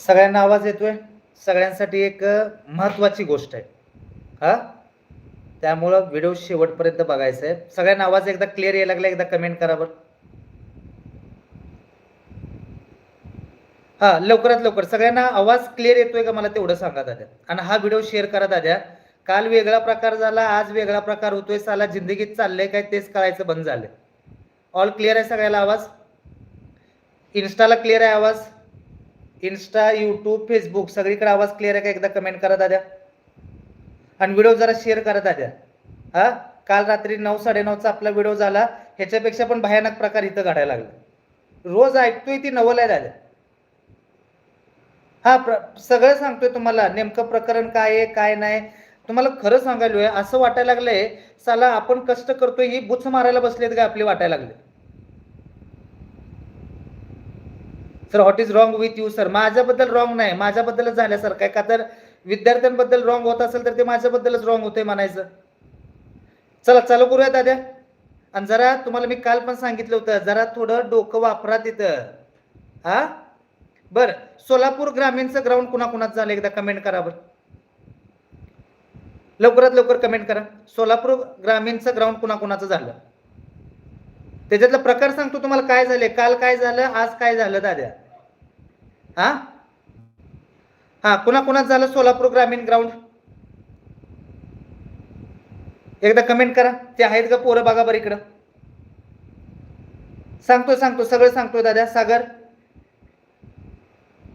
सगळ्यांना आवाज येतोय. सगळ्यांसाठी एक महत्त्वाची गोष्ट आहे. हा? त्यामुळं व्हिडिओ शेवटपर्यंत बघायचा आहे सगळ्यांना आवाज एकदा क्लिअर यायला लागला एकदा कमेंट करा बरं. हा लवकरात लवकर. सगळ्यांना आवाज क्लिअर येतोय का मला तेवढं सांगा दाद्या आणि हा व्हिडिओ शेअर करा दाद्या काल वेगळा प्रकार झाला आज वेगळा प्रकार होतोय. साला जिंदगीत चाललंय काय तेच कळायचं बंद झालंय. ऑल क्लिअर आहे सगळ्याला आवाज? इन्स्टाला क्लिअर आहे आवाज? इन्स्टा यूट्यूब फेसबुक सगळीकडे आवाज क्लिअर आहे का? एकदा कमेंट करा दाद्या. आणि व्हिडिओ जरा शेअर करा दाद्या. हा? काल रात्री नऊ साडेनऊचा आपला व्हिडिओ झाला. ह्याच्यापेक्षा पण भयानक प्रकार इथं घडायला लागला. रोज ऐकतोय ती नवल आहे दाद्या. हा प्र सगळं सांगतोय तुम्हाला. नेमकं प्रकरण काय आहे काय नाही? तुम्हाला खरं सांगायला असं वाटायला लागलंय साला आपण कष्ट करतोय ही बुच मारायला बसलेत का आपली वाटायला लागले. Sir what is wrong with you sir माझ्याबद्दल रॉंग नाही. माझ्याबद्दलच झाल्यासारखं आहे का? तर विद्यार्थ्यांबद्दल रॉंग होत असेल तर ते माझ्याबद्दलच रॉंग होते म्हणायचं. चला चालू करूया दाद्या आणि जरा तुम्हाला मी काल पण सांगितलं होतं जरा थोडं डोकं वापरा तिथं. हा? बर. सोलापूर ग्रामीणचं ग्राउंड कुणाकुणाच झालं? एकदा कमेंट करा बरं. लवकरात लवकर कमेंट करा. सोलापूर ग्रामीणचं ग्राउंड कुणाकुणाचं झालं? त्याच्यातला प्रकार सांगतो तुम्हाला काय झाले काल काय झालं आज काय झालं दाद्या? हा? हा कुणाकुणाच झालं सोलापूर ग्रामीण ग्राउंड? एकदा कमेंट करा. ते आहेत का पोरं बघा बरं इकडं. सांगतो सांगतो सगळं सांगतो दाद्या सागर.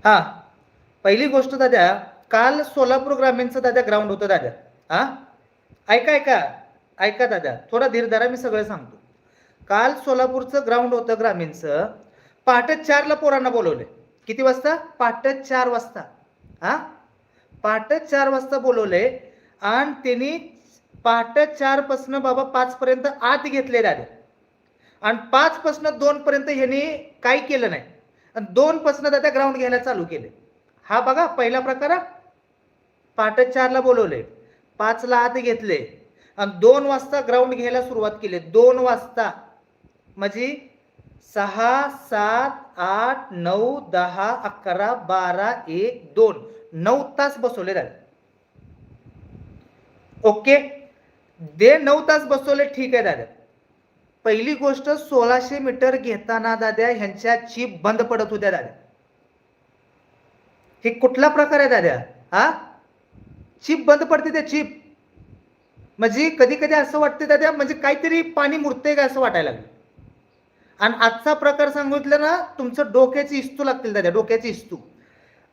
हा पहिली गोष्ट दाद्या काल सोलापूर ग्रामीणचं दाद्या ग्राउंड होतं दाद्या. हा? ऐका ऐका ऐका दाद्या थोडा धीर धरा मी सगळं सांगतो. काल सोलापूरचं ग्राउंड होतं ग्रामीणचं. पहाटे चारला पोरांना बोलवले. किती वाजता? पहाटे चार वाजता. हा? पहाटे चार वाजता बोलवले आणि त्यांनी पहाटे चारपासनं बाबा पाच पर्यंत आत घेतलेले आले. आणि पाच दोनपर्यंत दोन पर्यंत ह्यांनी काही केलं नाही. आणि दोन पासन दादा ग्राउंड घ्यायला चालू केले. हा बघा पहिला प्रकार पहाटे चारला बोलवले. पाचला आत घेतले. आणि दोन वाजता ग्राउंड घ्यायला सुरुवात केली. दोन वाजता. म्हणजे सहा सात आठ नऊ दहा अकरा बारा एक दोन. नऊ तास बसवले दादा ओके? दे नऊ तास बसवले ठीक आहे दादा. पहिली गोष्ट सोळाशे मीटर घेताना दाद्या ह्यांच्या चीप बंद पडत होत्या दाद्या हे कुठला प्रकार आहे दाद्या हा? चीप बंद पडते त्या चीप. म्हणजे कधी कधी असं वाटते दाद्या म्हणजे काहीतरी पाणी मुरते का असं वाटायला लागलं. आणि आजचा प्रकार सांगितलं ना तुमचं डोक्याची इस्तू लागतील दाद्या डोक्याची इस्तू.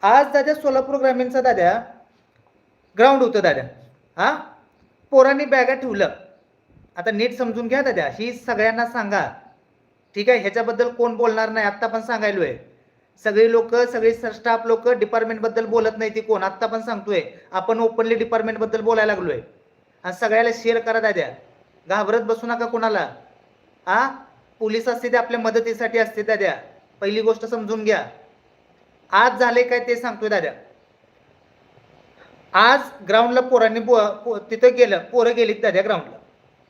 आज दाद्या सोलापूर ग्रामीणचा दाद्या ग्राउंड होतं दाद्या. हा? पोरांनी बॅगा ठेवलं. आता नीट समजून घ्या दाद्या ही सगळ्यांना सांगा. ठीक आहे? ह्याच्याबद्दल कोण बोलणार नाही आत्ता पण सांगायलो आहे सगळी लोक सगळी स्टाफ लोक डिपार्टमेंटबद्दल बोलत नाही ती कोण? आत्ता पण सांगतोय. आपण ओपनली डिपार्टमेंटबद्दल बोलायला लागलोय. आणि सगळ्याला शेअर करा दाद्या. घाबरत बसू नका कोणाला. हा? पोलीस असते ते आपल्या मदतीसाठी असते दाद्या पहिली गोष्ट समजून घ्या. आज झाले काय ते सांगतोय दाद्या आज ग्राउंडला पोरांनी पो- तिथं गेलं पोरं गेलीत दाद्या ग्राउंडला.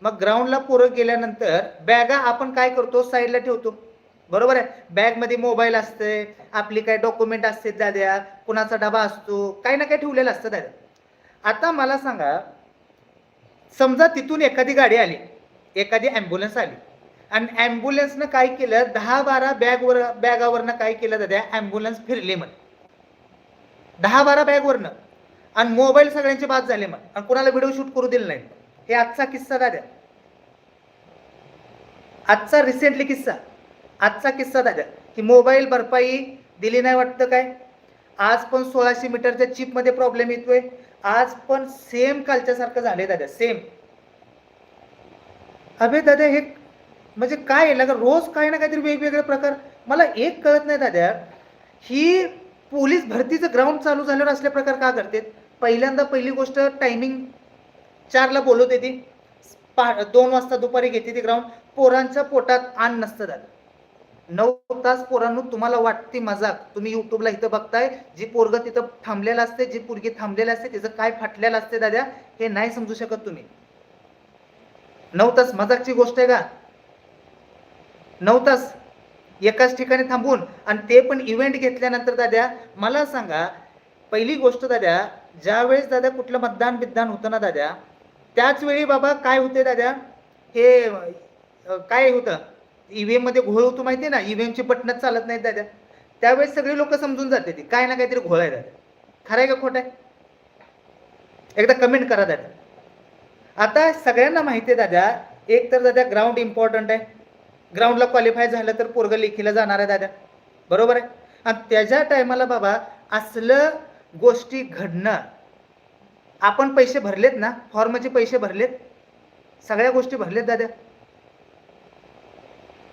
मग ग्राउंडला पोरं गेल्यानंतर बॅगा आपण काय करतो? साईडला ठेवतो. बरोबर आहे? बॅगमध्ये मोबाईल असते आपली काय डॉक्युमेंट असते दाद्या कुणाचा डबा असतो काही ना काही ठेवलेलं असतं दाद्या आता मला सांगा समजा तिथून एखादी गाडी आली एखादी ॲम्ब्युलन्स आली. आणि ॲम्ब्युलन्सनं काय केलं? दहा बारा बॅगवर बॅगावरनं काय केलं दाद्या ॲम्ब्युलन्स फिरले मग दहा बारा बॅगवरनं आणि मोबाईल सगळ्यांचे बाद झाले मग आणि कुणाला व्हिडिओ शूट करू दिलं नाही. हे आजचा किस्सा दादा. आजचा रिसेंटली किस्सा. आजचा किस्सा दाद्या की मोबाईल भरपाई दिली नाही वाटतं काय? आज पण सोळाशे मीटरच्या चिपमध्ये प्रॉब्लेम येतोय. आज पण सेम कालच्यासारखं झालंय दादा. सेम अबे दादा हे म्हणजे काय आहे? ना रोज काही ना काहीतरी वेगवेगळे प्रकार. मला एक कळत नाही दादा. ही पोलीस भरतीचं ग्राउंड चालू झाल्यावर असले प्रकार का करते पहिल्यांदा पहिली गोष्ट टायमिंग चारला बोलवते ती. पहा दोन वाजता दुपारी घेते ती ग्राउंड पोरांच्या पोटात आण नसतं दादा. नऊ तास पोरांनो तुम्हाला वाटते मजाक. तुम्ही युट्यूबला इथं बघताय जी पोरग तिथं थांबलेलं असते जी पोरगी थांबलेलं असते तिचं काय फाटलेलं असते दादा हे नाही समजू शकत तुम्ही. नऊ तास मजाकची गोष्ट आहे का? नऊ तास एकाच ठिकाणी थांबून. आणि ते पण इव्हेंट घेतल्यानंतर दाद्या मला सांगा पहिली गोष्ट दाद्या ज्यावेळेस दादा कुठलं मतदान बिद्दान होतं ना दाद्या त्याच वेळी बाबा काय होते दाद्या? हे काय होतं? ईव्हीएममध्ये घोळ होतो माहिती आहे ना? ईव्हीएमची बटणच चालत नाहीत दाद्या. त्यावेळेस सगळी लोक समजून जाते ती. काय ना काहीतरी घोळ आहे दादा खरं आहे का खोटं आहे? एकदा कमेंट करा दादा आता सगळ्यांना माहिती आहे दादा एक तर दादा ग्राउंड इम्पॉर्टंट आहे. ग्राउंडला क्वालिफाय झालं तर पोरग लेखीला जाणार आहे दादा. बरोबर आहे? आणि त्याच्या टायमाला बाबा असलं गोष्टी घडणं आपण पैसे भरलेत ना फॉर्मचे पैसे भरलेत सगळ्या गोष्टी भरलेत दादा.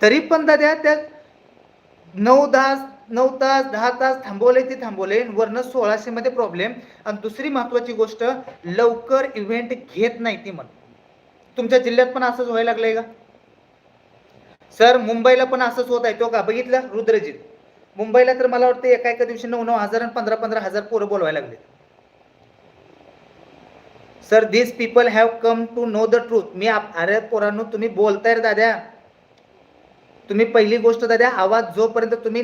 तरी पण दादा त्या नऊ तास नऊ तास दहा तास थांबवले ते थांबवले वरनं सोळाशे मध्ये प्रॉब्लेम आणि दुसरी महत्वाची गोष्ट लवकर इव्हेंट घेत नाही ती म्हण. तुमच्या जिल्ह्यात पण असंच व्हायला लागलंय का? सर मुंबईला पण असंच होत आहे. तो का बघितलं? रुद्रजित. मुंबईला तर मला वाटतं एका एका दिवशी नऊ नऊ हजार आणि पंधरा पंधरा हजार पोरं बोलवायला लागले sir this people have come to know the truth मी अरे पोरांनो तुम्ही बोलताय रे दाद्या. तुम्ही पहिली गोष्ट दाद्या आवाज जोपर्यंत तुम्ही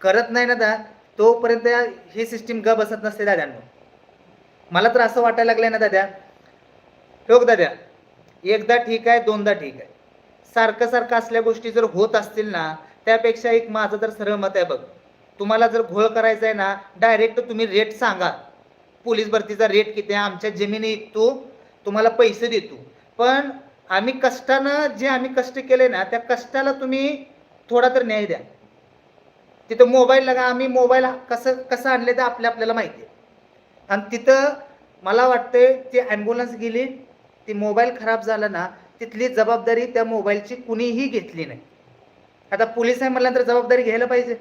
करत नाही ना दा तोपर्यंत ही सिस्टीम ग बसत नसते दाद्यांनो. मला तर असं वाटायला लागलंय ना दाद्या. ठोक दाद्या. एकदा ठीक आहे दोनदा ठीक आहे. सारखं सारखं असल्या गोष्टी जर होत असतील ना त्यापेक्षा एक माझं तर सरळ मत आहे बघ. तुम्हाला जर घोळ करायचा आहे ना डायरेक्ट तुम्ही रेट सांगा. पोलीस भरतीचा रेट किती आहे? आमच्या जमिनी विकतो तुम्हाला पैसे देतो. पण आम्ही कष्टानं जे आम्ही कष्ट केले ना त्या कष्टाला तुम्ही थोडा तर न्याय द्या. तिथं मोबाईल लगा आम्ही मोबाईल कसं कसं आणले तर आपल्या आपल्याला माहिती आहे. आणि तिथं मला वाटतंय ती ॲम्ब्युलन्स गेली ती मोबाईल खराब झाला ना तिथली जबाबदारी त्या मोबाईलची कुणीही घेतली नाही. आता पोलीस आहे म्हटल्यानंतर जबाबदारी घ्यायला पाहिजे.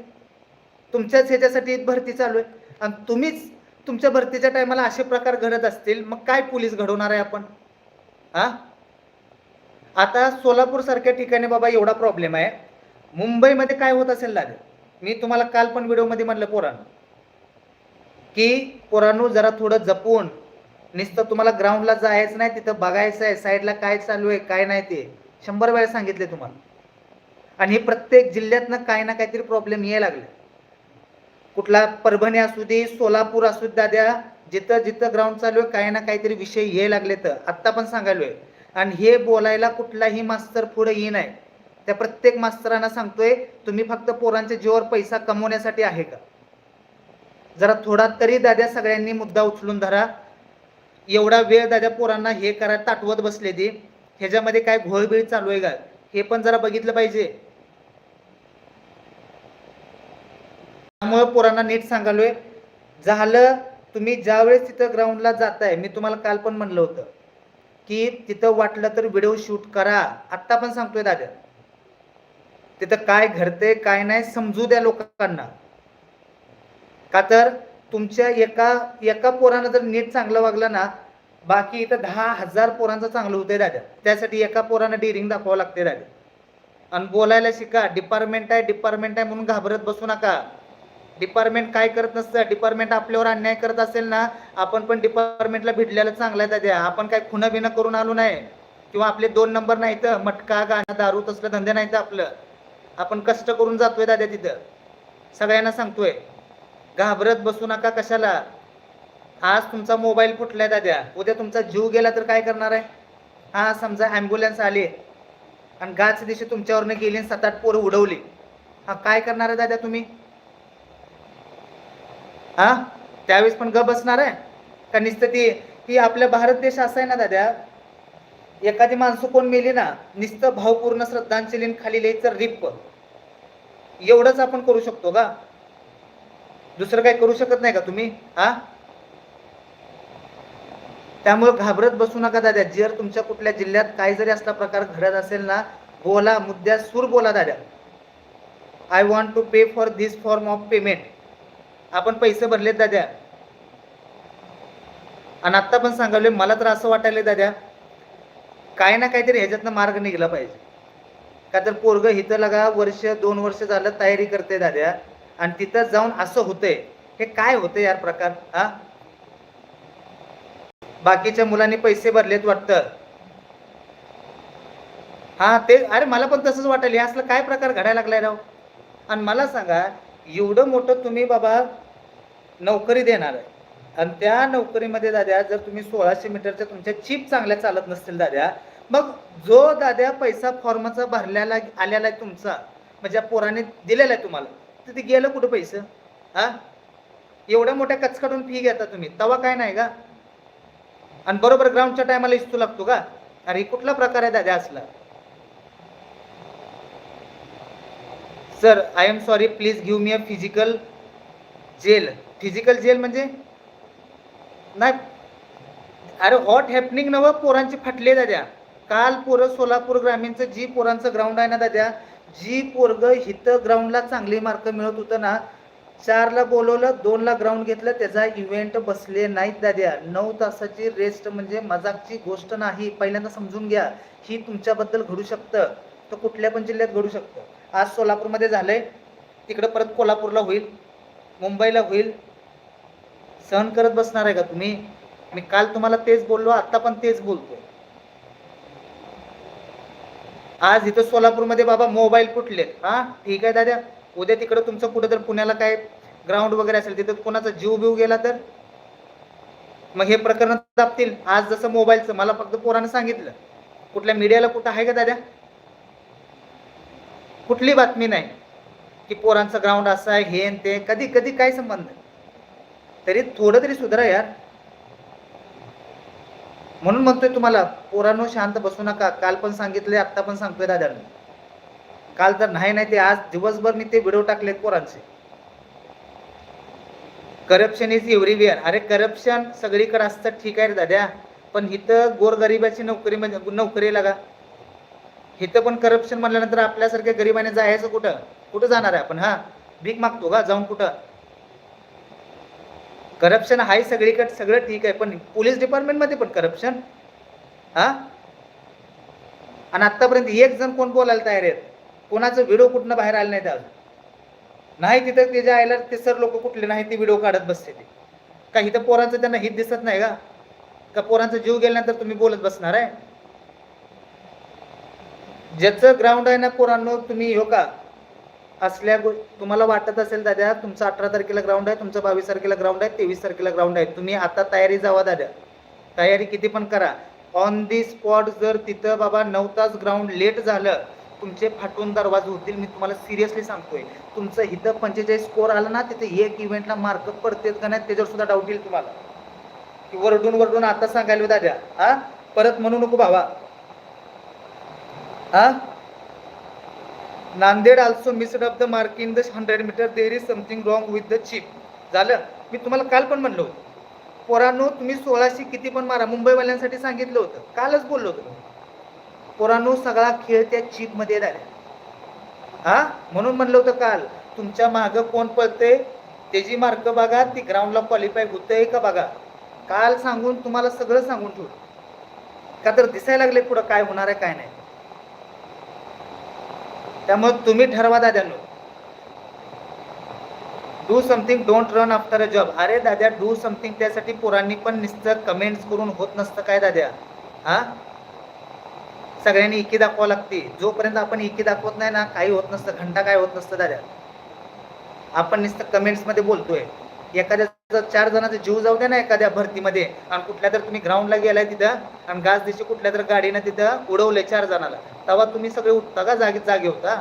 तुमच्याच ह्याच्यासाठी भरती चालू आहे. आणि तुम्हीच तुमच्या भरतीच्या टायमाला असे प्रकार घडत असतील मग काय पोलीस घडवणार आहे आपण? हा? आता सोलापूर सारख्या ठिकाणी बाबा एवढा प्रॉब्लेम आहे. मुंबईमध्ये काय होत असेल लागेल मी तुम्हाला काल पण व्हिडिओमध्ये म्हटलं पोरांनो की पोरांनो जरा थोडं जपून नुसतं तुम्हाला ग्राउंडला जायचं नाही तिथं बघायचं आहे साईडला काय चालू आहे काय नाही ते. शंभर वेळा सांगितले तुम्हाला. आणि हे प्रत्येक जिल्ह्यातनं काय ना काहीतरी प्रॉब्लेम यायला लागले. कुठला परभणी असू दे सोलापूर असू दे दाद्या जिथं जिथं ग्राउंड चालू आहे काही ना काहीतरी विषय हे लागले तर. आत्ता पण सांगायलोय आणि हे बोलायला कुठलाही मास्तर पुढे येई नाही. त्या प्रत्येक मास्तरांना सांगतोय तुम्ही फक्त पोरांच्या जीवावर पैसा कमवण्यासाठी आहे का? जरा थोडा तरी दाद्या सगळ्यांनी मुद्दा उचलून धरा. एवढा वेळ दादा पोरांना हे करा ताटवत बसले ती ह्याच्यामध्ये काय घोळबीळ चालू आहे का? हे पण जरा बघितलं पाहिजे. त्यामुळे पोरांना नीट सांगालोय. झालं तुम्ही ज्यावेळेस तिथं ग्राउंडला जाताय मी तुम्हाला काल पण म्हणलं होतं की तिथं वाटलं तर व्हिडिओ शूट करा. आत्ता पण सांगतोय दादा. तिथं काय घडतंय काय नाही समजू द्या लोकांना. का तर तुमच्या एका एका पोरानं जर नीट चांगलं वागलं ना बाकी इथं दहा हजार पोरांचं चांगलं होतंय दादा त्यासाठी एका पोरानं डिरिंग दाखवावं लागते दादा आणि बोलायला शिका डिपार्टमेंट आहे डिपार्टमेंट आहे म्हणून घाबरत बसू नका. डिपार्टमेंट काय करत नसतं डिपार्टमेंट आपल्यावर अन्याय करत असेल ना आपण पण डिपार्टमेंटला भिडलेलं चांगलं आहे दादा आपण काय खुणं बिणं करून आलो नाही. किंवा आपले दोन नंबर नाही तर मटका गाणं दारू तसलं धंदे नाही तर आपलं. आपण कष्ट करून जातोय दादा तिथं. सगळ्यांना सांगतोय घाबरत बसू नका कशाला. आज तुमचा मोबाईल फुटलाय दाद्या. उद्या तुमचा जीव गेला तर काय करणार आहे? हा समजा ॲम्ब्युलन्स आली. आणि गाच दिवशी तुमच्यावरनं गेली सात आठ पोरं उडवली. हा काय करणार आहे दादा तुम्ही? हा? त्यावेळेस पण ग बसणार आहे? का नुसतं ती ही आपल्या भारत देश असा आहे ना दादा एखादी माणसं कोण मेली ना नुसतं भावपूर्ण श्रद्धांजली खाली लिहायचं रिप. एवढंच आपण करू शकतो का? दुसरं काही करू शकत नाही का तुम्ही? हा? त्यामुळे घाबरत बसू नका दादा. जर तुमच्या कुठल्या जिल्ह्यात काही जरी असला प्रकार घडत असेल ना बोला मुद्द्या सूर बोला दादा. I want to pay for this form of payment आपण पैसे भरलेत दाद्या आणि आत्ता पण सांगावले मला तर असं वाटायला दाद्या काय ना काहीतरी ह्याच्यातनं मार्ग निघला पाहिजे. का तर पोरग इथं लगा वर्ष दोन वर्ष झालं तयारी करते दाद्या आणि तिथं जाऊन असं होतंय. हे काय होतं यार प्रकार? हा? बाकीच्या मुलांनी पैसे भरलेत वाटतं. हा ते अरे मला पण तसंच वाटेल. हे असलं काय प्रकार घडायला लागलाय राव? आणि मला सांगा एवढं मोठं तुम्ही बाबा नोकरी देणार आहे. आणि त्या नोकरीमध्ये दाद्या जर तुम्ही सोळाशे मीटरच्या तुमच्या चिप चांगल्या चालत नसतील दाद्या मग जो दाद्या पैसा फॉर्मचा भरलेला आलेला आहे तुमचा म्हणजे पोराने दिलेला आहे तुम्हाला तर ते गेलं कुठं पैसे? हा? एवढ्या मोठ्या कचकाडून फी घेता तुम्ही. तवा काय नाही का? आणि बरोबर ग्राउंडच्या टायमाला इस्तू लागतो का? अरे कुठला प्रकार आहे दादा असला sir I am sorry please give me a physical jail physical jail म्हणजे? नाही. अरे हॉट हॅपनिंग नवं पोरांची फाटले दाद्या. काल पोरं सोलापूर ग्रामीणचं जी पोरांचं ग्राउंड आहे ना दाद्या जी पोरग हिथं ग्राउंडला चांगली मार्क मिळत होतं ना चारला बोलवलं दोनला ग्राउंड घेतलं त्याचा इव्हेंट बसले नाहीत दाद्या. नऊ तासाची रेस्ट म्हणजे मजाकची गोष्ट नाही. पहिल्यांदा समजून घ्या ही तुमच्याबद्दल घडू शकतं. तर कुठल्या पण जिल्ह्यात घडू शकतं. आज सोलापूरमध्ये झालंय तिकडं परत कोल्हापूरला होईल मुंबईला होईल. सहन करत बसणार आहे का तुम्ही? मी काल तुम्हाला तेच बोललो आता पण तेच बोलतो आज इथं सोलापूरमध्ये बाबा मोबाईल कुठले हा ठीक आहे दादा उद्या तिकडं तुमचं कुठं तर पुण्याला काय ग्राउंड वगैरे असेल तिथं कोणाचा जीव बिव गेला तर? मग हे प्रकरण दाबतील आज जसं मोबाईलचं मला फक्त पोरानं सांगितलं. कुठल्या मीडियाला कुठं आहे का दादा? कुठली बातमी नाही की पोरांचं ग्राउंड असं आहे हे आणि ते. कधी कधी काय संबंध? तरी थोडं तरी सुधारा यार. म्हणून म्हणतोय तुम्हाला पोरांनो शांत बसू नका. काल पण सांगितले आत्ता पण सांगतोय दादांनी काल तर नाही नाही ते आज दिवसभर मी ते व्हिडिओ टाकलेत पोरांचे. करप्शन इज एव्हरीवेअर अरे करप्शन सगळीकडे असतं ठीक आहे रे दाद्या. पण इथं गोरगरिबाची नोकरी म्हणजे नोकरी लागा. इथं पण करप्शन म्हणल्यानंतर आपल्यासारख्या गरिबाने जायचं कुठं? कुठं जाणार आहे आपण हा? भीक मागतो का? जाऊन कुठं? करप्शन आहे सगळीकडे सगळं ठीक आहे पण पोलीस डिपार्टमेंटमध्ये पण करप्शन हा? आणि आतापर्यंत एक जण कोण बोलायला तयार आहेत? कोणाचं व्हिडिओ कुठनं बाहेर आलं नाही अजून? नाही तिथं ते जे आयला ते सर लोक कुठले नाही ते व्हिडिओ काढत बसते ते. का इथं पोरांचं त्यांना हित दिसत नाही का? का पोरांचा जीव गेल्यानंतर तुम्ही बोलत बसणार आहे? ज्याचं ग्राउंड आहे ना पोरांनो तुम्ही हो का? असल्या गो तुम्हाला वाटत असेल दादा तुमचं अठरा तारखेला ग्राउंड आहे तुमचं बावीस तारखेला ग्राउंड आहे तेवीस तारखेला ग्राउंड आहे. तुम्ही आता तयारी जावा दादा. तयारी किती पण करा. ऑन दी स्पॉट जर तिथं बाबा नऊ तास ग्राउंड लेट झालं तुमचे फाटून दरवाजे होतील मी तुम्हाला सिरियसली सांगतोय. तुमचं इथं पंचेचाळीस स्कोर आला ना तिथे एक इव्हेंटला मार्क पडतेत का नाही त्याच्यावर सुद्धा डाऊट येईल तुम्हाला. की वरडून वरडून आता सांगायला दादा हा? परत म्हणू नको भावा. हा? Nanded also missed of the mark in the hundred meter there is something wrong with the chip झालं? मी तुम्हाला काल पण म्हणलो होतो. पोरांनो तुम्ही सोळाशे किती पण मारा. मुंबईवाल्यांसाठी सांगितलं होतं. कालच बोललो होतो. पोरांनो सगळा खेळ त्या चिपमध्ये झाला. हा? म्हणून म्हणलं होतं काल तुमच्या मागं कोण पळतंय? त्याची मार्क बघा ती ग्राउंडला क्वालिफाय होतंय का बघा? काल सांगून तुम्हाला सगळं सांगून ठेवलं. का तर दिसायला लागले पुढं काय होणार आहे काय नाही. त्यामुळे तुम्ही ठरवा दाद्यानो. Do something don't run after a job अरे दाद्या डू समथिंग त्यासाठी पोरांनी पण नुसतं कमेंट्स करून होत नसतं काय दाद्या? हा? सगळ्यांनी इकी दाखवावं लागते. जोपर्यंत आपण इकी दाखवत नाही ना काही होत नसतं. घंटा काय होत नसतं दाद्या आपण नुसतं कमेंट्समध्ये बोलतोय. एखाद्या चार जणांचा जीव जाऊ द्या ना एखाद्या भरतीमध्ये आणि कुठल्या तर तुम्ही ग्राउंडला गेलाय तिथं आणि गाज दिशी कुठल्या तर गाडीनं तिथं उडवलंय चार जणाला. तेव्हा तुम्ही सगळे उठता का जागे जागे होता?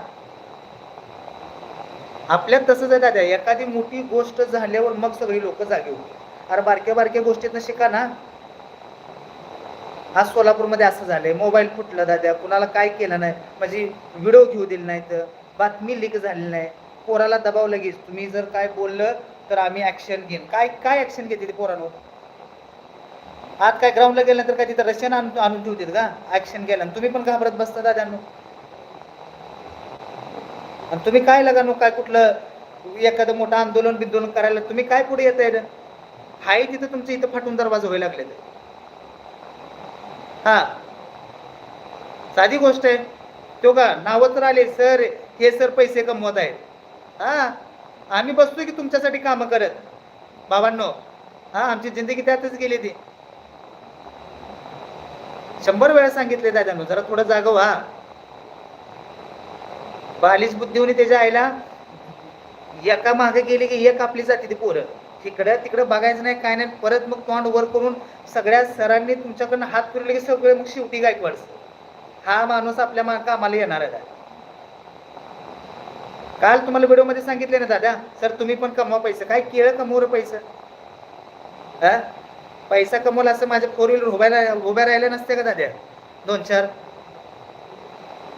आपल्यात तसंच आहे दादा. एखादी मोठी गोष्ट झाल्यावर मग सगळी लोक जागे होते अरे बारक्या बारक्या गोष्टीतनं शिका ना. आज सोलापूरमध्ये असं झालंय मोबाईल फुटला दाद्या कुणाला काय केलं नाही म्हणजे व्हिडिओ घेऊ दिले नाहीत बातमी लीक झाली नाही पोराला दबाव लगेच. तुम्ही जर काय बोललं तर आम्ही ऍक्शन घेईन. काय काय ऍक्शन घेते ते पोरांवर? आज काय ग्राउंडला गेल्यानंतर काय तिथं रशियन आणून आणून ठेवतील का? ऍक्शन गेल्या तुम्ही पण घाबरत बसता दाद्यांनो. आणि तुम्ही काय लगानो काय कुठलं एखादं मोठं आंदोलन बिंदोलन करायला तुम्ही काय पुढे येत आहे हाय तिथं तुमचं इथं फाटून दरवाजा व्हायला लागले हा. साधी गोष्ट आहे. तो का नावं तर आले सर. हे सर पैसे कमवत आहेत. हा. आम्ही बसतोय की तुमच्यासाठी कामं करत. बाबांनो हा आमची जिंदगी त्यातच गेली ती. शंभर वेळा सांगितले दादानो जरा थोडं जागव हा बालिश बुद्धीहून त्याच्या आईला एका मागे गेली की एक आपली जाते ती पोरं. तिकडं तिकडं बघायचं नाही काय नाही. परत मग तोंड वर करून सगळ्या सरांनी तुमच्याकडनं हात फिरले की सगळे मग शेवटी गायकवाड हा माणूस आपल्या मा कामाला येणार आहे. काल तुम्हाला व्हिडिओमध्ये सांगितले ना दादा सर तुम्ही पण कमवा पैसे. काय केळं कमवलं पैसा? हा पैसा कमवला असं माझ्या फोर व्हीलर उभ्या उभ्या राहिल्या नसते का दादा? दोन चार.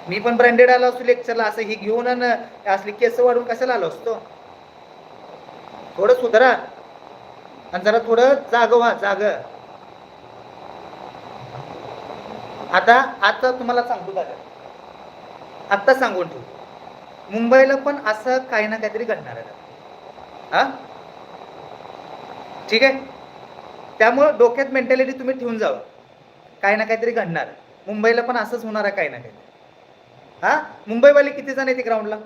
मी पण ब्रँडेड आलो असतो लेक्चरला असं ही घेऊन आणि असली केस वाढून कशाला आलो असतो? थोडं सुधारा. आणि जरा थोडं जाग व्हा जाग. आता आता तुम्हाला सांगतो दादा. आत्ता सांगून ठेवू. मुंबईला पण असं काही ना काहीतरी घडणार आहे. हा? ठीक आहे? त्यामुळं डोक्यात मेंटॅलिटी तुम्ही ठेवून जावं. काही ना काहीतरी घडणार मुंबईला पण असंच होणार आहे काही ना काही हा? मुंबईवाले किती जण येते ग्राउंडला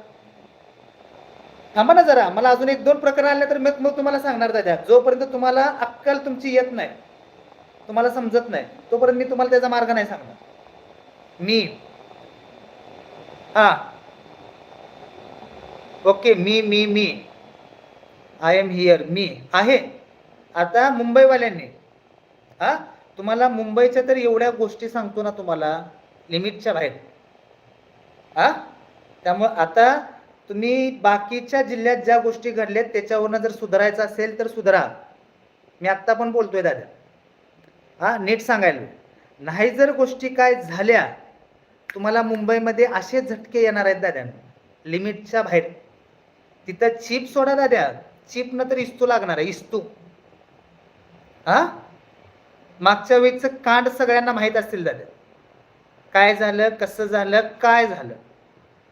थांबा ना जरा मला अजून एक दोन प्रकार आले तर मग मग तुम्हाला सांगणार दादा. जोपर्यंत तुम्हाला अक्कल तुमची येत नाही तुम्हाला समजत नाही तोपर्यंत मी तुम्हाला त्याचा मार्ग नाही सांगणार. मी. हा. ओके मी मी मी. आय एम हिअर मी. आहे. आता मुंबईवाल्यांनी. हा? तुम्हाला मुंबईच्या तर एवढ्या गोष्टी सांगतो ना तुम्हाला लिमिटच्या बाहेर. हा? त्यामुळं आता तुम्ही बाकीच्या जिल्ह्यात ज्या गोष्टी घडल्यात त्याच्यावरनं जर सुधारायचं असेल तर सुधारा. मी आत्ता पण बोलतोय दादा. हा नीट सांगायला. नाही जर गोष्टी काय झाल्या तुम्हाला मुंबईमध्ये असे झटके येणार आहेत दाद्या लिमिटच्या बाहेर. तिथं चिप सोडा दाद्या चिपनं तर इस्तू लागणार आहे इस्तू. हा? मागच्या वेळीचं कांड सगळ्यांना माहीत असतील दादा. काय झालं कसं झालं काय झालं?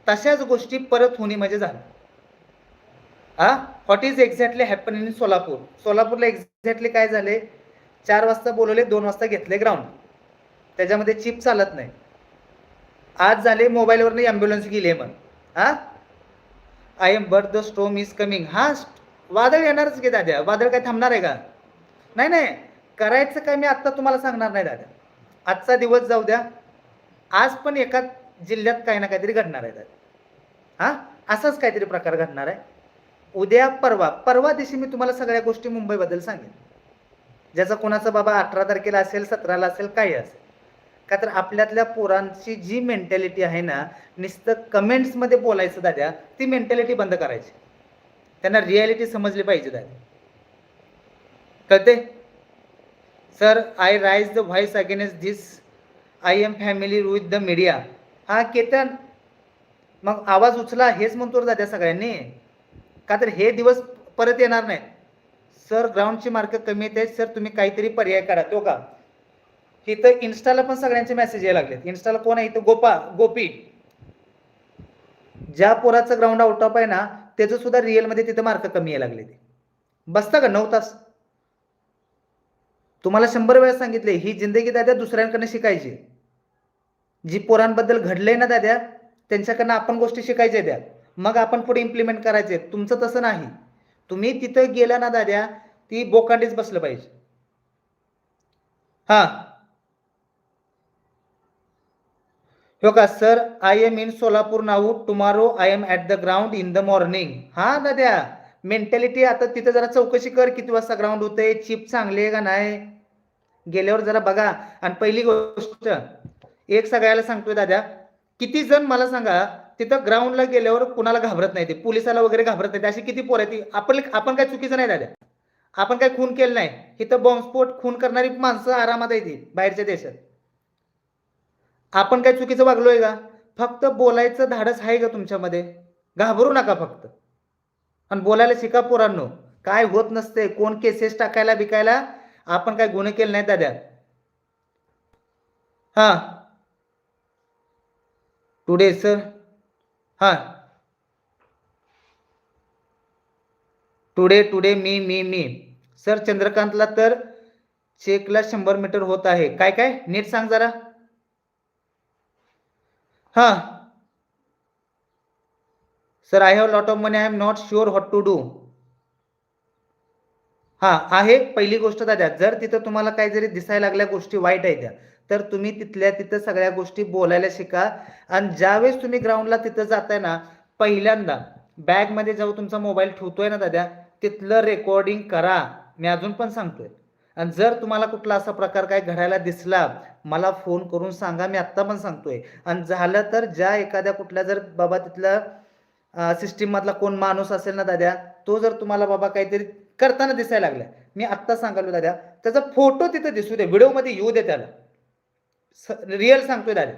तशाच गोष्टी परत होणे म्हणजे झालं हा? What is exactly happen in Solapur सोलापूरला एक्झॅक्टली काय झाले? चार वाजता बोलवले दोन वाजता घेतले ग्राउंड त्याच्यामध्ये चिप चालत नाही. आज झाले मोबाईलवरनं ॲम्ब्युलन्स गेली आहे मग हा? I am birth the storm is coming हा वादळ येणारच की दाद्या? वादळ काय थांबणार आहे का? नाही नाही. करायचं काय मी आत्ता तुम्हाला सांगणार नाही दादा आजचा दिवस जाऊ द्या. आज पण एका जिल्ह्यात काही ना काहीतरी घडणार आहे दादा हा? असाच काहीतरी प्रकार घडणार आहे. उद्या परवा परवा दिवशी मी तुम्हाला सगळ्या गोष्टी मुंबईबद्दल सांगेन. ज्याचा कोणाचा बाबा अठरा तारखेला असेल सतराला असेल काही असेल. का तर आपल्यातल्या पोरांची जी मेंटॅलिटी आहे ना नुसतं कमेंट्समध्ये बोलायचं दाद्या ती मेंटॅलिटी बंद करायची. त्यांना रियालिटी समजली पाहिजे दादा कळते sir I raise the voice against this I am family with the media हा केतन मग आवाज उचला हेच म्हणतो रे दादा सगळ्यांनी. का तर हे दिवस परत येणार नाही. सर ग्राउंडची मार्क कमी येत. आहेत सर तुम्ही काहीतरी पर्याय काढा तो का? इथं इन्स्टाला पण सगळ्यांचे मेसेज यायला लागलेत. इन्स्टाला कोण आहे इथं? गोपा गोपी. ज्या पोराचं ग्राउंड आउट ऑफ आहे ना त्याचं सुद्धा रिअलमध्ये तिथं मार्क कमी यायला लागले ते बसता का? नऊ तास. तुम्हाला शंभर वेळा सांगितले ही जिंदगी दाद्या दुसऱ्यांकडनं शिकायची. जी पोरांबद्दल घडलंय ना दाद्या त्यांच्याकडनं आपण गोष्टी शिकायच्या द्या. मग आपण पुढे इम्प्लिमेंट करायचे. तुमचं तसं नाही. तुम्ही तिथं गेला ना दाद्या ती बोकांडीच बसलं पाहिजे. हा. हो का? Sir I am in Solapur now tomorrow I am at the ground in the morning हा दाद्या. मेंटॅलिटी आता तिथं जरा चौकशी कर किती वाजता ग्राउंड होते चिप चांगली आहे का नाही? गेल्यावर जरा बघा. आणि पहिली गोष्ट एक सगळ्याला सांगतोय दादा किती जण मला सांगा तिथं ग्राउंडला गेल्यावर कुणाला घाबरत नाही ते? पोलिसाला वगैरे घाबरत नाही अशी किती पोर आहे ती आपण आपण काय चुकीचं नाही दादा. आपण काय खून केलं नाही. इथं बॉम्बस्फोट खून करणारी माणसं आरामात आहे ती बाहेरच्या देशात. आपण काय चुकीचं वागलोय का? फक्त बोलायचं धाडस आहे का तुमच्यामध्ये? घाबरू नका फक्त. आणि बोलायला शिका पोरांनो. काय होत नसते कोण केसेस टाकायला बिकायला आपण काय गुन्हे केले नाही दाद्या हा. टुडे सर हा टुडे टुडे मी मी मी सर चंद्रकांतला तर चेकला शंभर मीटर होत आहे. काय काय? नीट सांग जरा. हा sir I have lot of money I am not sure what to do हा आहे पहिली गोष्ट दादा जर तिथं तुम्हाला काही जरी दिसायला लागल्या गोष्टी वाईट आहेत त्या. तर तुम्ही तिथल्या तिथं सगळ्या गोष्टी बोलायला शिका. आणि ज्यावेळेस तुम्ही ग्राउंडला तिथं जाताय ना पहिल्यांदा बॅगमध्ये जेव्हा तुमचा मोबाईल ठेवतोय ना दादा तिथलं रेकॉर्डिंग करा. मी अजून पण सांगतोय. आणि जर तुम्हाला कुठला असा प्रकार काय घडायला दिसला मला फोन करून सांगा मी आत्ता पण सांगतोय. आणि झालं तर ज्या एखाद्या कुठल्या जर बाबा तिथलं सिस्टीम मधला कोण माणूस असेल ना दाद्या तो जर तुम्हाला बाबा काहीतरी करताना दिसायला लागला मी आत्ता सांगालो दादा त्याचा फोटो तिथं दिसू दे व्हिडिओमध्ये येऊ दे त्याला. रिअल सांगतोय दादा.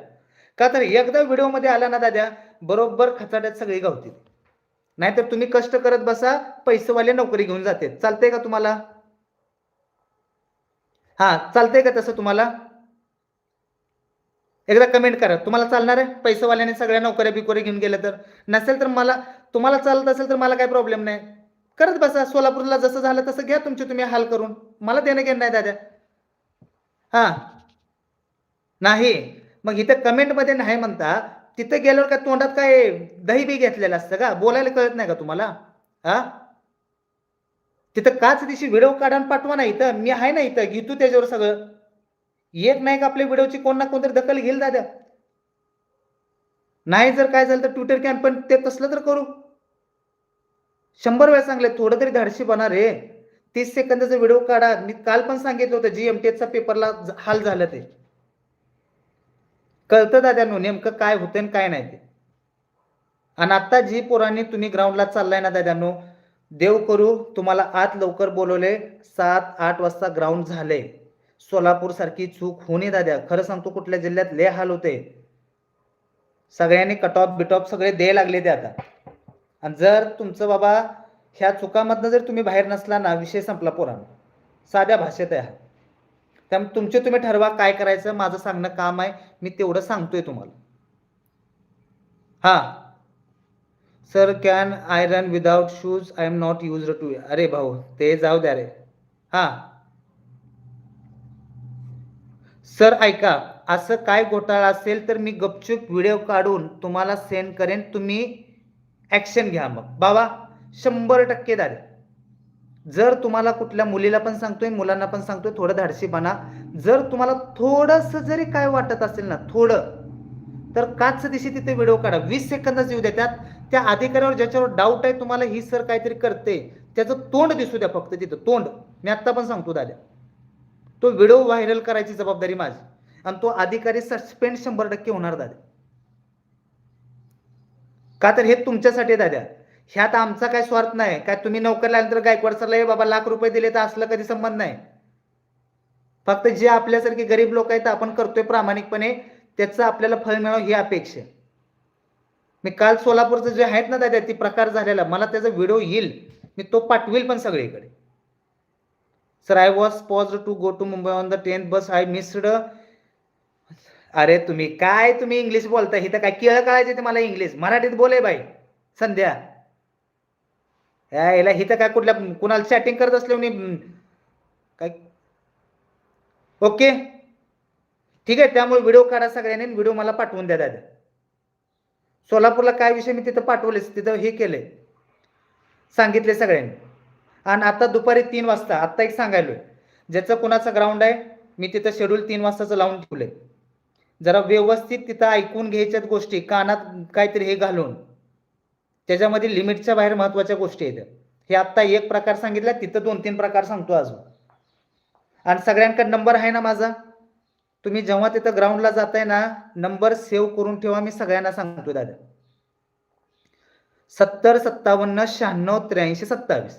का तर एकदा व्हिडिओमध्ये आला ना दादा बरोबर खचाड्यात सगळी गावतील. नाहीतर तुम्ही कष्ट करत बसा पैसेवाले नोकरी घेऊन जाते. चालतंय का तुम्हाला? हा चालतंय का तसं तुम्हाला? एकदा कमेंट करा. तुम्हाला चालणार आहे? पैसेवाल्याने सगळ्या नोकऱ्या बिकोऱ्या घेऊन गेलं तर? नसेल तर मला तुम्हाला चालत असेल तर मला काही प्रॉब्लेम नाही. करत बसा. सोलापूरला जसं झालं तसं घ्या तुमचे तुम्ही हाल करून. मला देणं घेणं नाही दादा. हा. नाही. मग इथं कमेंटमध्ये नाही म्हणता तिथं गेल्यावर काय तोंडात काय दही बी घेतलेलं असतं का? बोलायला कळत नाही का तुम्हाला? हा? तिथं काच दिवशी व्हिडिओ काढून पाठवा ना इथं. मी आहे ना इथं. घेतो त्याच्यावर सगळं. एक नाही का आपल्या व्हिडिओची कोण ना कोणतरी दखल घेईल दादा. नाही जर काय झालं तर ट्विटर कॅम्प पण ते तसलं तर करू. शंभर वेळा सांगले थोडं तरी धाडशी बना रे. तीस सेकंदाचा व्हिडिओ काढा. मी काल पण सांगितलं होतं जी एमटीएसचा पेपरला हाल झालं ते. कळतं दाद्यानो नेमकं काय होतं आणि काय नाही ते. आणि आता जी पोरांनी तुम्ही ग्राउंडला चाललाय ना दाद्यानो देव करू तुम्हाला आत लवकर बोलवले सात आठ वाजता ग्राउंड झाले. सोलापूर सारखी चूक होणे दाद्या. खरं सांगतो कुठल्या जिल्ह्यात लय हाल होते सगळ्यांनी कटॉप बिटॉप सगळे दे लागले ते आता. आणि जर तुमचं बाबा ह्या चुकामधनं जर तुम्ही बाहेर नसला ना विषय संपला पोरांनो. साध्या भाषेत आहे त्यामुळे तुमचे तुम्ही ठरवा काय करायचं माझं सांगणं काम आहे मी तेवढं सांगतोय तुम्हाला. हा. Sir can I run without shoes I am not use to अरे भाऊ ते जाऊ द्या रे. हा. सर ऐका असं काय घोटाळा असेल तर मी गपचूप व्हिडिओ काढून तुम्हाला सेंड करेन तुम्ही ॲक्शन घ्या मग. बाबा शंभर टक्के दारे जर तुम्हाला कुठल्या मुलीला पण सांगतोय मुलांना पण सांगतोय थोडं धाडसी बना. जर तुम्हाला थोडस जरी काय वाटत असेल ना थोडं तर काच दिशी तिथे व्हिडिओ काढा. वीस सेकंदाच येऊ द्या त्यात. त्या अधिकाऱ्यावर ज्याच्यावर डाऊट आहे तुम्हाला ही सर काहीतरी करते. त्याचं तोंड दिसू द्या फक्त तिथं तोंड. मी आत्ता पण सांगतो दादा. तो व्हिडिओ व्हायरल करायची जबाबदारी माझी. आणि तो अधिकारी सस्पेंड शंभर टक्के होणार दादा. का तर हे तुमच्यासाठी दादा. ह्यात आमचा काय स्वार्थ नाही. काय तुम्ही नोकर आल्यानंतर गायकवाड सरला हे बाबा लाख रुपये दिले तर असलं कधी संबंध नाही. फक्त जे आपल्यासारखे गरीब लोक आहेत आपण करतोय प्रामाणिकपणे त्याचं आपल्याला फळ मिळावं ही अपेक्षा मी काल सोलापूरचं जे आहेत ना दादा ती प्रकार झालेला मला त्याचा व्हिडिओ येईल. मी तो पाठवेल पण सगळीकडे. Sir I was pose to go to Mumbai on the tenth bus I missed अरे तुम्ही काय तुम्ही इंग्लिश बोलताय? इथं काय केळं कळायचे ते मला इंग्लिश मराठीत बोले बाई. संध्या. याला इथं काय कुठल्या कुणाला चॅटिंग करत असले म्हणे? काय? ओके. ठीक आहे त्यामुळे व्हिडिओ काढा सगळ्यांनी व्हिडिओ मला पाठवून द्या दादा. सोलापूरला काय विषय मी तिथं पाठवलेस तिथं हे केले सांगितले सगळ्यांनी. आणि आता दुपारी तीन वाजता आत्ता एक सांगायलोय. ज्याचं कुणाचं ग्राउंड आहे मी तिथं शेड्यूल तीन वाजताचं लावून ठेवलंय. जरा व्यवस्थित तिथं ऐकून घ्यायच्यात गोष्टी कानात काहीतरी हे घालून. त्याच्यामध्ये लिमिटच्या बाहेर महत्त्वाच्या गोष्टी आहेत. हे आत्ता एक प्रकार सांगितला तिथं दोन तीन प्रकार सांगतो अजून. आणि सगळ्यांकडे नंबर आहे ना माझा? तुम्ही जेव्हा तिथं ग्राउंडला जाताय ना नंबर सेव्ह करून ठेवा मी सगळ्यांना सांगतो दादा. सत्तर सत्तावन्न शहाण्णव त्र्याऐंशी सत्तावीस.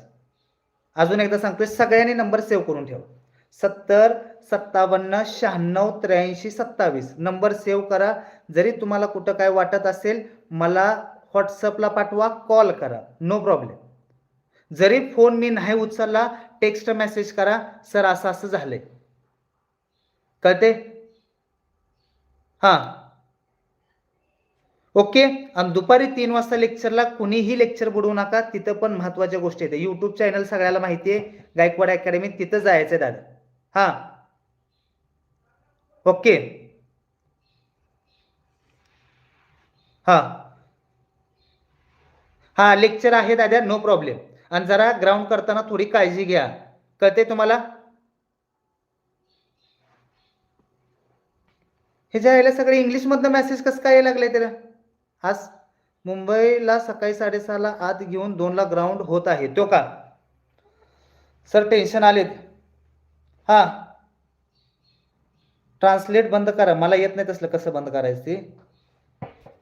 अजून एकदा सांगतोय सगळ्यांनी नंबर सेव्ह करून ठेवा. सत्तर सत्तावन्न शहाण्णव त्र्याऐंशी सत्तावीस. नंबर सेव्ह करा. जरी तुम्हाला कुठं काय वाटत असेल मला व्हॉट्सअपला पाठवा कॉल करा. नो प्रॉब्लेम जरी फोन मी नाही उचलला टेक्स्ट मेसेज करा. सर असं असं झालंय. कळते हां. ओके. आणि दुपारी तीन वाजता लेक्चरला कुणीही लेक्चर बुडवू नका. तिथं पण महत्त्वाच्या गोष्टी आहेत. युट्यूब चॅनल सगळ्याला माहिती आहे. गायकवाड अकॅडमी तिथं जायचं दादा. हां. ओके. हां. हा लेक्चर आहे दादा नो प्रॉब्लेम आणि जरा ग्राउंड करताना थोडी काळजी घ्या. कळते तुम्हाला? हे ज्या यायला सगळे इंग्लिशमधनं मेसेज कसं काय यायला लागले त्याला? आज मुंबईला सकाळी साडेसहाला आत घेऊन दोनला ग्राउंड होत आहे. तो का? सर टेन्शन आलेत. हां. ट्रान्सलेट बंद करा. मला येत नाही तसलं कसं बंद करायचं ते.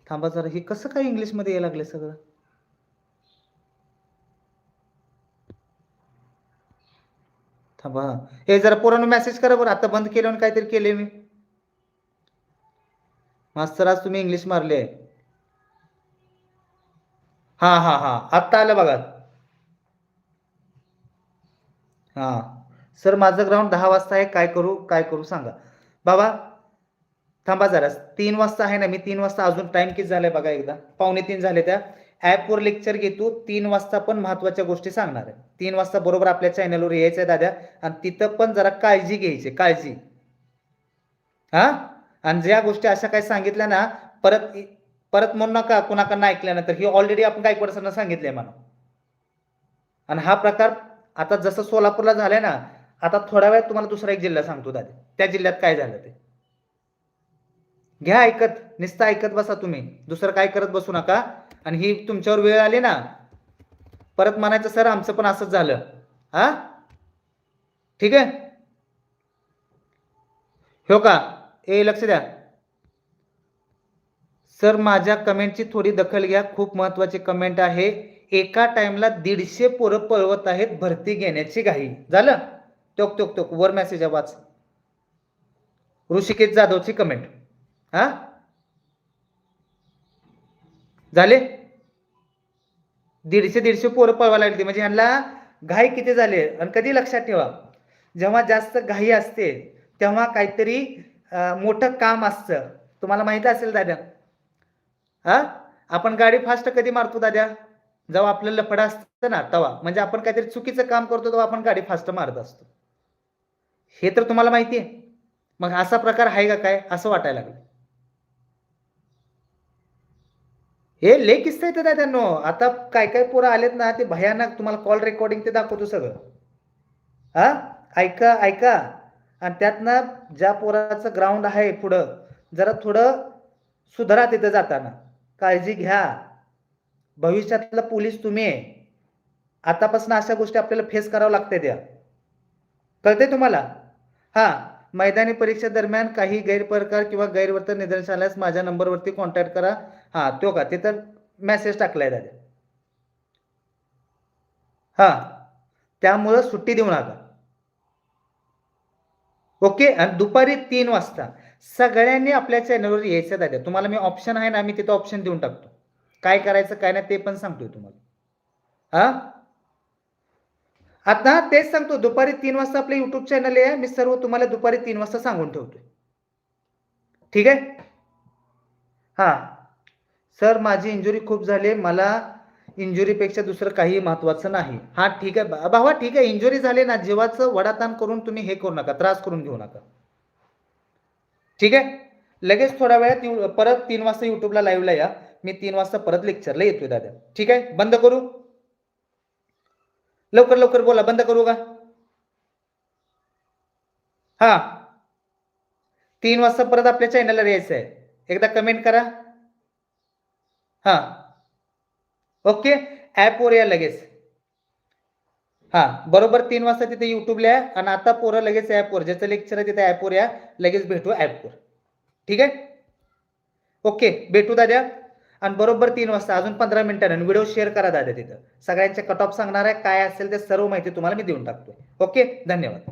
थांबा जरा हे कसं काय इंग्लिशमध्ये यायला लागले सगळं? थांबा. हे जरा पोरांनो मेसेज करा बरं. आता बंद केल्यावर काहीतरी केले मी. मास्तर आज तुम्ही इंग्लिश मारले. आहे हा हा हा. आत्ता आलं बघा. हा. सर माझं ग्राउंड दहा वाजता आहे. काय करू? काय करू सांगा. बाबा थांबा जरा. तीन वाजता आहे ना मी. तीन वाजता अजून टाइम किती झालाय बघा एकदा. पावणे तीन झाले त्या. ॲपवर लेक्चर घेतो तीन वाजता पण महत्त्वाच्या गोष्टी सांगणार आहे. तीन वाजता बरोबर आपल्या चॅनलवर यायचं आहे दादा आणि तिथं पण जरा काळजी घ्यायची काळजी. हा? आणि ज्या गोष्टी अशा काही सांगितल्या ना परत परत म्हणू नका कुणाकडनं ऐकल्यानंतर ही ऑलरेडी आपण काही सरनं सांगितलंय म्हणा. आणि हा प्रकार आता जसं सोलापूरला झालाय ना आता थोड्या वेळात तुम्हाला दुसरा एक जिल्हा सांगतो दादा. त्या जिल्ह्यात काय झालं ते? घ्या ऐकत नुसतं ऐकत बसा तुम्ही. दुसरं काय करत बसू नका. आणि ही तुमच्यावर वेळ आली ना परत म्हणायचं सर आमचं पण असंच झालं. हा? ठीक आहे? हो का? ए लक्ष द्या. सर माझ्या कमेंटची थोडी दखल घ्या. खूप महत्वाची कमेंट आहे. एका टाइमला दीडशे पोरं पळवत आहेत भरती घेण्याची घाई. झालं? टोक टोक टोक. वर मेसेज आहे वाच ऋषिकेश जाधवची कमेंट. हा? झाले? दीडशे दीडशे पोरं पळवायला लागली. म्हणजे ह्यांना घाई किती झाले? आणि कधी लक्षात ठेवा जेव्हा जास्त घाई असते तेव्हा काहीतरी मोठं काम असतं. तुम्हाला माहीत असेल दादा? हा? आपण गाडी फास्ट कधी मारतो दादा? जेव्हा आपलं लफडा असतं ना तवा म्हणजे आपण काहीतरी चुकीचं काम करतो तेव्हा आपण गाडी फास्ट मारत असतो. हे तर तुम्हाला माहिती आहे. मग असा प्रकार आहे का काय? असं वाटायला लागलं. हे लेख किस्सा येतात दादांनो आता काय काय पोरं आलेत ना ते भयानक तुम्हाला कॉल रेकॉर्डिंग ते दाखवतो सगळं. हा? ऐका ऐका. आणि त्यातनं ज्या पोराचं ग्राउंड आहे पुढं जरा थोडं सुधारा तिथं जाताना. काळजी घ्या. भविष्यातलं पोलीस तुम्ही आहे. आतापासून अशा गोष्टी आपल्याला फेस करावं लागते त्या. कळते तुम्हाला? हां. मैदानी परीक्षेदरम्यान काही गैरप्रकार किंवा गैरवर्तन निदर्शन आल्यास माझ्या नंबरवरती कॉन्टॅक्ट करा. हा तो का तिथं मेसेज टाकलाय दादा. हा त्यामुळं सुट्टी देऊ नका. ओके आणि दुपारी तीन वाजता. सगळ्यांनी आपल्या चॅनलवर यायचं दादा. तुम्हाला मी ऑप्शन आहे ना मी तिथं ऑप्शन देऊन टाकतो. काय करायचं काय नाही ते पण सांगतोय तुम्हाला. हा? आता तेच सांगतो दुपारी तीन वाजता आपलं युट्यूब चॅनल आहे. मी सर्व तुम्हाला दुपारी तीन वाजता सांगून ठेवतोय. ठीक आहे? हा. सर माझी इंजुरी खूप झाली. मला इंजुरीपेक्षा दुसरं काही महत्वाचं नाही. हा ठीक आहे. बा- भावा ठीक आहे. इंजुरी झाली ना जीवाचं वडाताण करून तुम्ही हे करू नका. त्रास करून घेऊ नका. ठीक आहे? लगेच थोड्या वेळात परत तीन वाजता युट्यूबला लाईव्हला या. मी तीन वाजता परत लेक्चरला येतोय दादा. ठीक आहे? बंद करू? लवकर लवकर बोला. बंद करू का? हा. तीन वाजता परत आपल्या चॅनलला यायचं आहे एकदा कमेंट करा. हा. ओके? ॲपवर या लगेच. हा बरोबर तीन वाजता तिथे युट्यूबला या आणि आता पोरं लगेच ॲपवर ज्याचं लेक्चर आहे तिथे ॲपवर या लगेच भेटू ॲपवर ठीक आहे? ओके भेटू दादा आणि बरोबर तीन वाजता अजून पंधरा मिनिटांनी व्हिडिओ शेअर करा दादा तिथं. सगळ्यांचे कट ऑफ सांगणार आहे काय असेल ते सर्व माहिती तुम्हाला मी देऊन टाकतो ओके? धन्यवाद.